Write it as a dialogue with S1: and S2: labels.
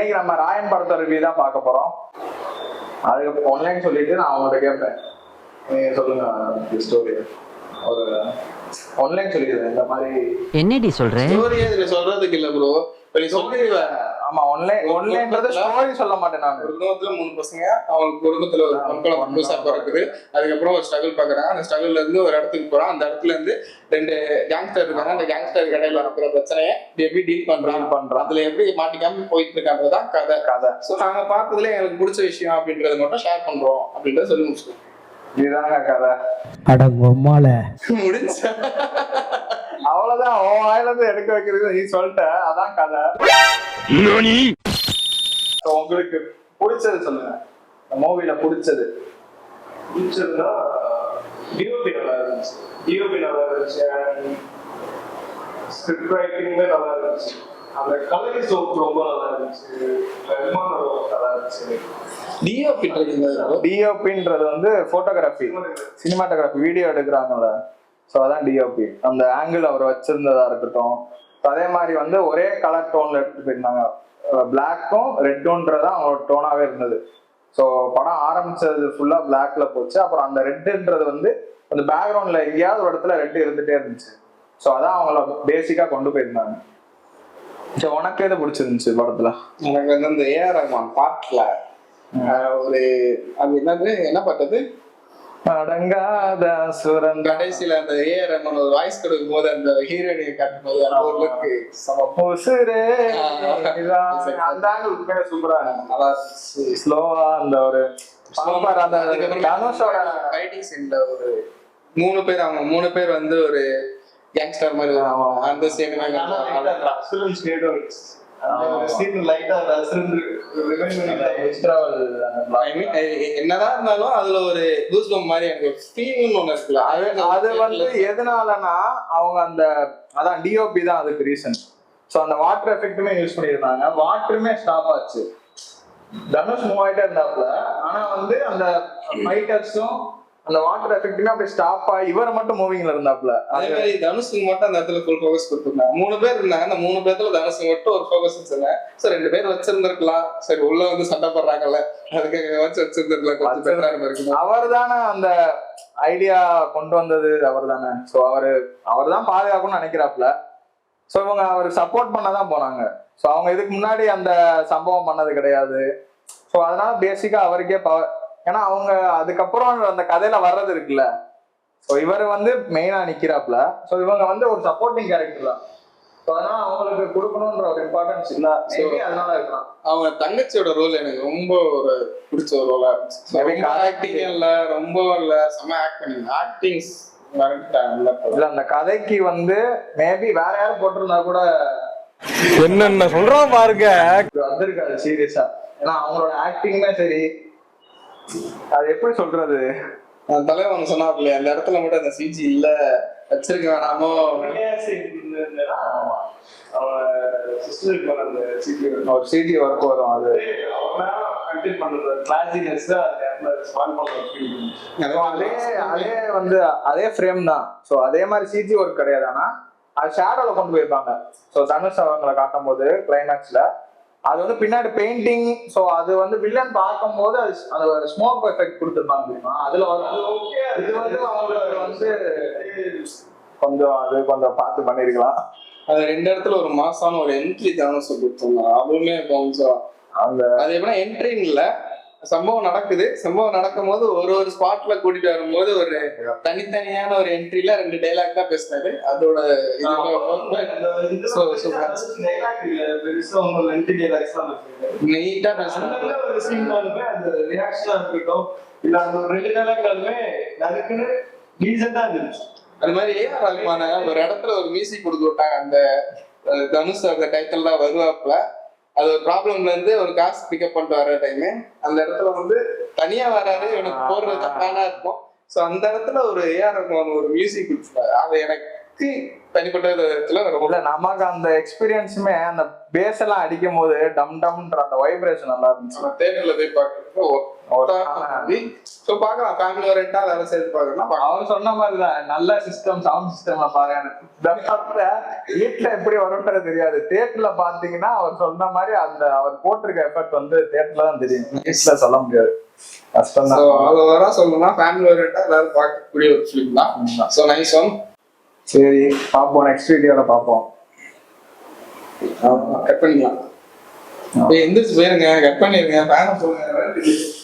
S1: இன்னைக்கு நம்ம ராயன் படத்தை ரிவ்யூ தான் பார்க்க போறோம். அதுக்கு ஒன்லைன் சொல்லிட்டு நான் அவங்கள்ட்ட கேட்பேன். நீங்க சொல்லுங்க ஸ்டோரி ஒரு ஒன்லைன் சொல்லிடுறேன். இந்த மாதிரி
S2: என்னடி சொல்ற?
S3: ஸ்டோரியே இதுல சொல்றதுக்கு இல்ல ப்ரோ
S1: ஆமா ஒன்லைன் ஒன்லைன்றது ஸ்டோரி சொல்ல மாட்டேன் நான்.
S3: ஒரு குடும்பத்துல மூணு பசங்க அவங்க குடும்பத்துல ஒரு பொண்குழந்தை புதுசா பிறக்குது அதுக்கப்புறம் ஒரு ஸ்ட்ரகிள் பாக்குறாங்க அந்த ஸ்ட்ரகிள்ல இருந்து ஒரு இடத்துக்கு போறான். அந்த இடத்துல இருந்து ரெண்டு கேங்ஸ்டர் இருக்காங்க. அந்த கேங்ஸ்டர் இடையில இருக்கிற பிரச்சனையை எப்படி டீல் பண்றான்?
S1: பண்றான்.
S3: அதுல எப்படி மாட்டிக்காம போயிட்டு இருக்கான்றதுதான் கதை.
S1: கதை.
S3: சோ நாங்க பார்த்ததுல எனக்கு பிடிச்ச விஷயம் அப்படின்றத மட்டும் ஷேர் பண்றோம் அப்படின்றத சொல்லி முடிச்சிட்டோம்.
S1: இதுதாங்க கதை.
S4: அடங்கொம்மால
S3: முடிஞ்ச
S1: அவ்வளவுதான் உன் வாயில இருந்து எடுக்க வைக்கிறது நீ சொல்லிட்ட அதான் கதை. உங்களுக்கு பிடிச்சது சொல்லுங்க. மூவில பிடிச்சது.
S5: பிடிச்சதுன்னா டிஓபி நல்லா இருந்துச்சு. டிஓபி நல்லா இருந்துச்சு ஸ்கிரிப்ட் ரைட்டிங்குமே நல்லா இருந்துச்சு. அந்த கலரி சோப் ரொம்ப நல்லா இருந்துச்சு. நல்லா இருந்துச்சு.
S3: டிஓபி ட்ரெயின்
S1: டிஓபின்றது வந்து போட்டோகிராஃபி சினிமாட்டோகிராஃபி வீடியோ எடுக்கிறாங்கல்ல. ஸோ அதான் டிஓபி அந்த ஆங்கிள் அவர் வச்சிருந்ததா இருக்கட்டும். அதே மாதிரி வந்து ஒரே கலர் டோன்ல எடுத்துட்டு போயிருந்தாங்க. பிளாக்கும் ரெட்டுன்றதான் அவங்களோட டோனாவே இருந்தது. ஸோ படம் ஆரம்பிச்சது ஃபுல்லா பிளாக்ல போச்சு. அப்புறம் அந்த ரெட்டுன்றது வந்து அந்த பேக்ரவுண்ட்ல எங்கேயாவது ஒரு இடத்துல ரெட் இருந்துட்டே இருந்துச்சு. ஸோ அதான் அவங்கள பேசிக்கா கொண்டு போயிருந்தாங்க. சரி உனக்கு எது பிடிச்சிருந்துச்சு படத்துல?
S3: எனக்கு வந்து அந்த ஏஆர் ரஹ்மான் பாட்டுல ஒரு அது என்னது? என்ன பாட்டது
S1: அடங்காத சுரங்க.
S3: கடைசியில அந்த ஏஆர் ரஹ்மான் ஒரு வாய்ஸ் கொடுக்கும் போது அந்த ஹீரோயினை காட்டும் போது அந்த ஒரு லுக்கு
S1: உசுரே. அந்த ஆங்கிள் உண்மையிலே சூப்பரா
S3: நல்லா இருந்துச்சு.
S1: ஸ்லோவா அந்த ஒரு தனுஷோட
S3: ஃபைட்டிங் சீன்ல ஒரு மூணு பேர் அவங்க மூணு பேர் வந்து ஒரு கேங்ஸ்டர் மாதிரி. அந்த சீன்
S5: லைட்டா பண்ணி
S1: இன்டர்வல்
S3: என்னதான் இருந்தாலும் அதுல ஒரு கூஸ் மாதிரி எனக்கு ஃபீல்னு ஒண்ணு இருக்குல்ல
S1: அது வந்து எதனாலனா அவங்க அந்த அதான் டிஓபி தான் அதுக்கு ரீசன் ஸோ அந்த வாட்டர் எஃபெக்ட்டுமே யூஸ் பண்ணியிருந்தாங்க. வாட்டருமே ஸ்டாப் ஆச்சு. தனுஷ் மூவ் ஆயிட்டே இருந்தாப்ல ஆனா வந்து அந்த ஃபைட்டர்ஸும் அந்த வாட்டர் எஃபெக்ட்டுமே அப்படியே ஸ்டாப் ஆகி இவர் மட்டும் மூவிங்ல இருந்தாப்ல
S3: அதே மாதிரி தனுஷுக்கு மட்டும் அந்த இடத்துல ஃபுல் ஃபோக்கஸ் கொடுத்துருந்தாங்க மூணு பேர் இருந்தாங்க. அந்த மூணு பேர்த்துல தனுஷுக்கு மட்டும் ஒரு ஃபோக்கஸ் வச்சிருந்தாங்க சோ ரெண்டு பேர் வச்சிருந்திருக்கலாம். சரி உள்ள வந்து சண்டை போடுறாங்கல்ல. அதுக்காக வச்சு வச்சிருந்திருக்கலாம். கொஞ்சம் பெட்டரா இருந்திருக்கும்
S1: அவர் தானே அந்த ஐடியா கொண்டு வந்தது. அவர் தானே ஸோ அவரு அவர் தான் பாதுகாக்கணும்னு நினைக்கிறாப்ல ஸோ இவங்க அவருக்கு சப்போர்ட் பண்ண தான் போனாங்க. ஸோ அவங்க இதுக்கு முன்னாடி அந்த சம்பவம் பண்ணது கிடையாது. ஸோ அதனால பேசிக்கா அவருக்கே பவர் ஏன்னா அவங்க அதுக்கப்புறம் அந்த கதையில வர்றது இருக்குல்ல. ஸோ இவர் வந்து மெயினா நிக்கிறாப்ல ஸோ இவங்க வந்து ஒரு சப்போர்ட்டிங் கேரக்டர் தான். ஸோ அதனால அவங்களுக்கு கொடுக்கணுன்ற ஒரு இம்பார்ட்டன்ஸ் இல்ல. Maybe அதனால இருக்கலாம்.
S3: அவங்க தங்கச்சியோட ரோல் எனக்கு ரொம்ப ஒரு பிடிச்ச ஒரு ரோலா இருந்துச்சு. ஆக்டிங் இல்ல ரொம்ப இல்ல செம ஆக்ட் பண்ணி ஆக்டிங்ஸ்
S1: இல்ல அந்த கதைக்கு வந்து மேபி வேற யாரும் போட்டிருந்தா கூட
S4: என்னென்ன சொல்றான் பாருங்க.
S1: வந்திருக்காது சீரியஸா ஏன்னா அவங்களோட ஆக்டிங்குமே சரி. அது எப்படி சொல்றது?
S3: தலைவன் சொன்னாப்ல அந்த இடத்துல மட்டும் அந்த சிஜி இல்ல. வச்சிருக்க வேணாமோ?
S1: ஒரு சிடி ஒர்க் வரும் அது. அதே. அதே வந்து அதே ஃப்ரேம் தான். ஸோ அதே மாதிரி சிஜி ஒர்க் கிடையாது. ஆனா அது ஷேடோல கொண்டு போயிருப்பாங்க. ஸோ தனுஷ் அவங்களை காட்டும் போது கிளைமேக்ஸ்ல அது வந்து பின்னாடி பெயிண்டிங் ஸோ அது வந்து வில்லன் பார்க்கும்போது அது அந்த ஸ்மோக் எஃபெக்ட் கொடுத்துருப்பாங்க தெரியுமா? அதுல வரும் இது வந்து அவங்களுக்கு வந்து கொஞ்சம் அது கொஞ்சம் பார்த்து பண்ணிருக்கலாம்.
S3: அது ரெண்டு இடத்துல ஒரு மாசான ஒரு என்ட்ரி தனுஷ் கொடுத்தாங்க அதுவுமே கொஞ்சம்
S1: அந்த
S3: அது எப்படின்னா என்ட்ரின்னு இல்ல. சம்பவம் நடக்குது. சம்பவம் நடக்கும் போது ஒரு ஒரு ஸ்பாட்ல கூட்டிட்டு வரும்போது ஒரு தனித்தனியான ஒரு என்ட்ரில ரெண்டு டைலாக் தான் பேசினாரு. அதோட. நீட்டா
S5: இருக்கட்டும். இல்ல அந்த ரெண்டு dialogue-னாலுமே நறுக்குன்னு decent-ஆ இருந்துச்சு.
S3: அது மாதிரி ஏஆர் ரஹ்மான ஒரு இடத்துல ஒரு மியூசிக் கொடுத்து விட்டாங்க. அந்த தனுஷ் அந்த டைட்டில் தான் வருவாப்புல. அது ஒரு ப்ராப்ளம்ல இருந்து ஒரு காசு பிக்கப் பண்ணிட்டு வர டைம் அந்த இடத்துல வந்து தனியா வராரு எனக்கு போடுறது தப்பானா இருக்கும் ஸோ அந்த இடத்துல ஒரு ஏஆர் ரஹ்மான் ஒரு மியூசிக் அது எனக்கு தனிப்பட்ட விதத்துல ரொம்ப
S1: நமக்கு அந்த எக்ஸ்பீரியன்ஸுமே அந்த பேஸ் எல்லாம் அடிக்கும் போது டம் டம்ன்ற அந்த வைப்ரேஷன் நல்லா இருந்துச்சு.
S3: தேட்டர்ல போய் பார்க்கறதுக்கு ஸோ பார்க்கலாம். ஃபேமிலி ஓரியன்டா வேலை சேர்த்து பார்க்கலாம்.
S1: அவர் சொன்ன மாதிரிதான். நல்ல சிஸ்டம் சவுண்ட் சிஸ்டம்ல பாருங்க வீட்டுல எப்படி வரும்ன்றது தெரியாது. தியேட்டர்ல பாத்தீங்கன்னா அவர் சொன்ன மாதிரி அந்த அவர் போட்டிருக்க எஃபர்ட் வந்து தியேட்டர்ல தான் தெரியும். வீட்டுல சொல்ல முடியாது. கஷ்டம் தான்
S3: அது வர சொல்லணும்னா ஃபேமிலி ஓரியன்டா எல்லாரும் பார்க்கக்கூடிய ஒரு ஃபிலிம் தான். நைஸ் ஒன்
S1: சரி பாப்போம் நெக்ஸ்ட் வீடியோல பாப்போம்
S3: கட் பண்ணிக்கலாம் எந்திரிச்சு போயிருங்க. கட் பண்ணிருங்க. ஃபேனை போங்க